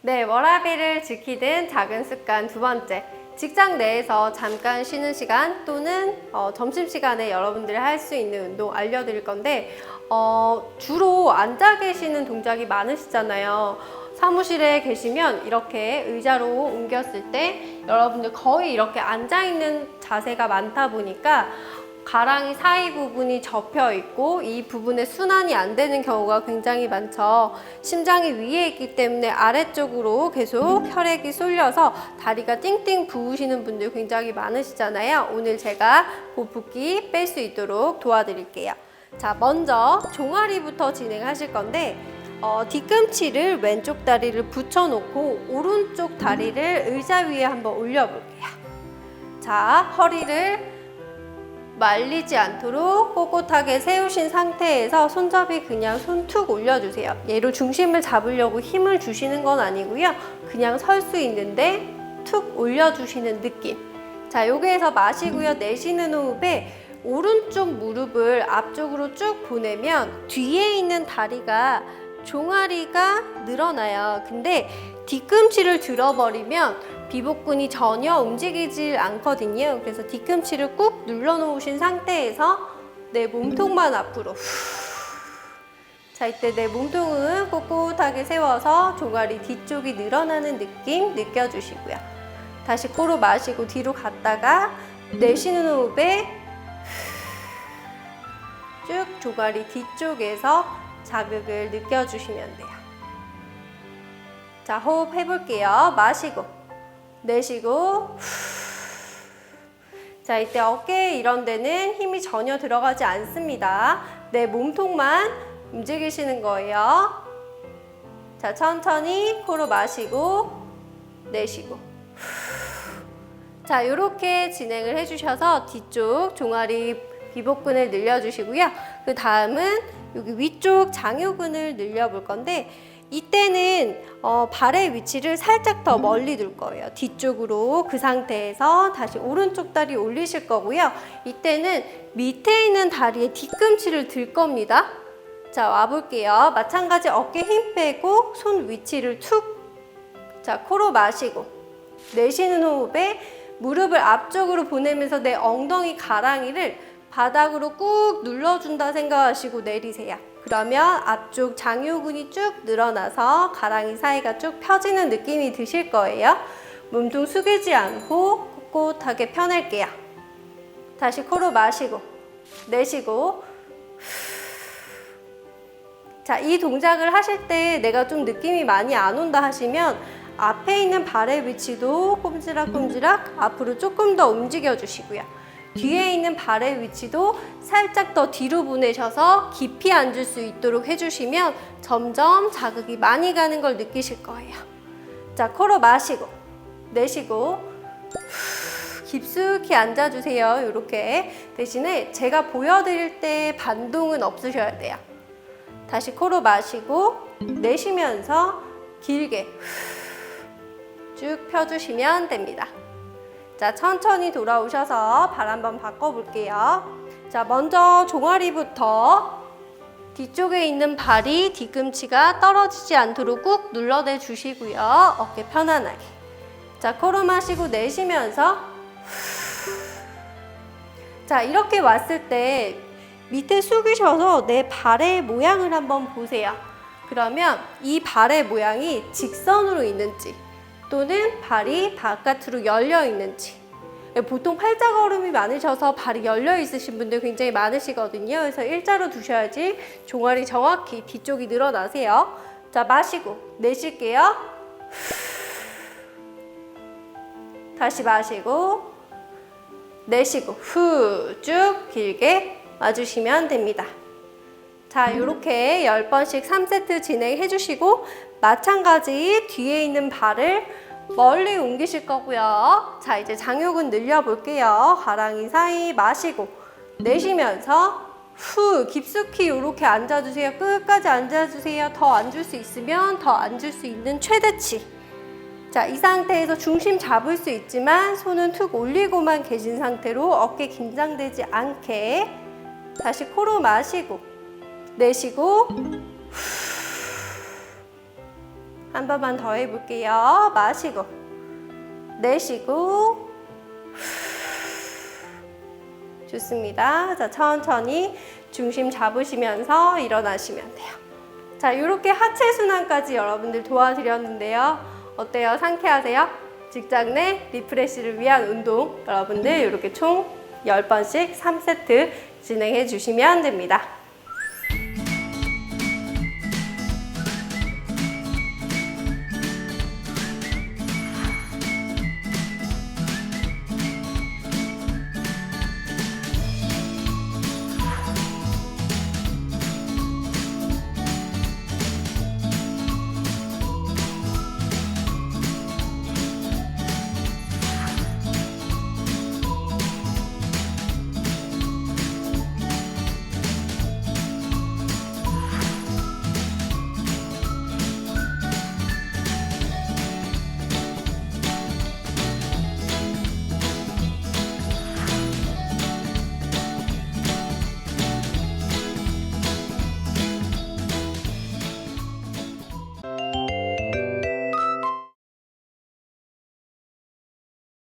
네, 워라밸을 지키는 작은 습관 두 번째. 직장 내에서 잠깐 쉬는 시간 또는 어, 점심시간에 여러분들이 할 수 있는 운동 알려드릴 건데, 어, 주로 앉아 계시는 동작이 많으시잖아요. 사무실에 계시면 이렇게 의자로 옮겼을 때 여러분들 거의 이렇게 앉아 있는 자세가 많다 보니까 가랑이 사이 부분이 접혀 있고 이 부분에 순환이 안 되는 경우가 굉장히 많죠. 심장이 위에 있기 때문에 아래쪽으로 계속 혈액이 쏠려서 다리가 띵띵 부으시는 분들 굉장히 많으시잖아요. 오늘 제가 그 붓기 뺄 수 있도록 도와드릴게요. 자, 먼저 종아리부터 진행하실 건데 어, 뒤꿈치를 왼쪽 다리를 붙여놓고 오른쪽 다리를 의자 위에 한번 올려볼게요. 자, 허리를 말리지 않도록 꼿꼿하게 세우신 상태에서 손잡이 그냥 손툭 올려주세요. 얘로 중심을 잡으려고 힘을 주시는 건 아니고요. 그냥 설 수 있는데 툭 올려주시는 느낌. 자, 여기에서 마시고요. 내쉬는 호흡에 오른쪽 무릎을 앞쪽으로 쭉 보내면 뒤에 있는 다리가 종아리가 늘어나요. 근데 뒤꿈치를 들어버리면 비복근이 전혀 움직이질 않거든요. 그래서 뒤꿈치를 꾹 눌러 놓으신 상태에서 내 몸통만 앞으로 후. 자, 이때 내 몸통은 꼿꼿하게 세워서 종아리 뒤쪽이 늘어나는 느낌 느껴주시고요. 다시 코로 마시고 뒤로 갔다가 내쉬는 호흡에 쭉 종아리 뒤쪽에서 자극을 느껴주시면 돼요. 자, 호흡 해볼게요. 마시고, 내쉬고, 자, 이때 어깨 이런 데는 힘이 전혀 들어가지 않습니다. 내 몸통만 움직이시는 거예요. 자, 천천히 코로 마시고, 내쉬고. 자, 이렇게 진행을 해주셔서 뒤쪽 종아리 비복근을 늘려주시고요. 그 다음은 여기 위쪽 장요근을 늘려볼 건데 이때는 어, 발의 위치를 살짝 더 멀리 둘 거예요. 뒤쪽으로 그 상태에서 다시 오른쪽 다리 올리실 거고요. 이때는 밑에 있는 다리에 뒤꿈치를 들 겁니다. 자, 와볼게요. 마찬가지 어깨 힘 빼고 손 위치를 툭. 자, 코로 마시고 내쉬는 호흡에 무릎을 앞쪽으로 보내면서 내 엉덩이 가랑이를 바닥으로 꾹 눌러준다 생각하시고 내리세요. 그러면 앞쪽 장요근이 쭉 늘어나서 가랑이 사이가 쭉 펴지는 느낌이 드실 거예요. 몸통 숙이지 않고 꼿꼿하게 펴낼게요. 다시 코로 마시고 내쉬고 자, 이 동작을 하실 때 내가 좀 느낌이 많이 안 온다 하시면 앞에 있는 발의 위치도 꼼지락꼼지락 앞으로 조금 더 움직여 주시고요. 뒤에 있는 발의 위치도 살짝 더 뒤로 보내셔서 깊이 앉을 수 있도록 해주시면 점점 자극이 많이 가는 걸 느끼실 거예요. 자, 코로 마시고, 내쉬고, 후, 깊숙이 앉아주세요. 이렇게. 대신에 제가 보여드릴 때 반동은 없으셔야 돼요. 다시 코로 마시고, 내쉬면서 길게 후, 쭉 펴주시면 됩니다. 자, 천천히 돌아오셔서 발 한번 바꿔볼게요. 자, 먼저 종아리부터 뒤쪽에 있는 발이 뒤꿈치가 떨어지지 않도록 꾹 눌러내 주시고요. 어깨 편안하게. 자, 코로 마시고 내쉬면서 자, 이렇게 왔을 때 밑에 숙이셔서 내 발의 모양을 한번 보세요. 그러면 이 발의 모양이 직선으로 있는지 또는 발이 바깥으로 열려 있는지 보통 팔자 걸음이 많으셔서 발이 열려 있으신 분들 굉장히 많으시거든요. 그래서 일자로 두셔야지 종아리 정확히 뒤쪽이 늘어나세요. 자, 마시고 내쉴게요. 다시 마시고 내쉬고 후 쭉 길게 와주시면 됩니다. 자, 이렇게 10번씩 3세트 진행해 주시고 마찬가지 뒤에 있는 발을 멀리 옮기실 거고요. 자, 이제 장요근 늘려 볼게요. 가랑이 사이 마시고 내쉬면서 후 깊숙이 이렇게 앉아 주세요. 끝까지 앉아 주세요. 더 앉을 수 있으면 더 앉을 수 있는 최대치. 자, 이 상태에서 중심 잡을 수 있지만 손은 툭 올리고만 계신 상태로 어깨 긴장되지 않게 다시 코로 마시고 내쉬고 한 번만 더 해볼게요. 마시고, 내쉬고. 좋습니다. 자, 천천히 중심 잡으시면서 일어나시면 돼요. 자, 이렇게 하체 순환까지 여러분들 도와드렸는데요. 어때요? 상쾌하세요? 직장 내 리프레시를 위한 운동 여러분들 이렇게 총 10번씩 3세트 진행해 주시면 됩니다.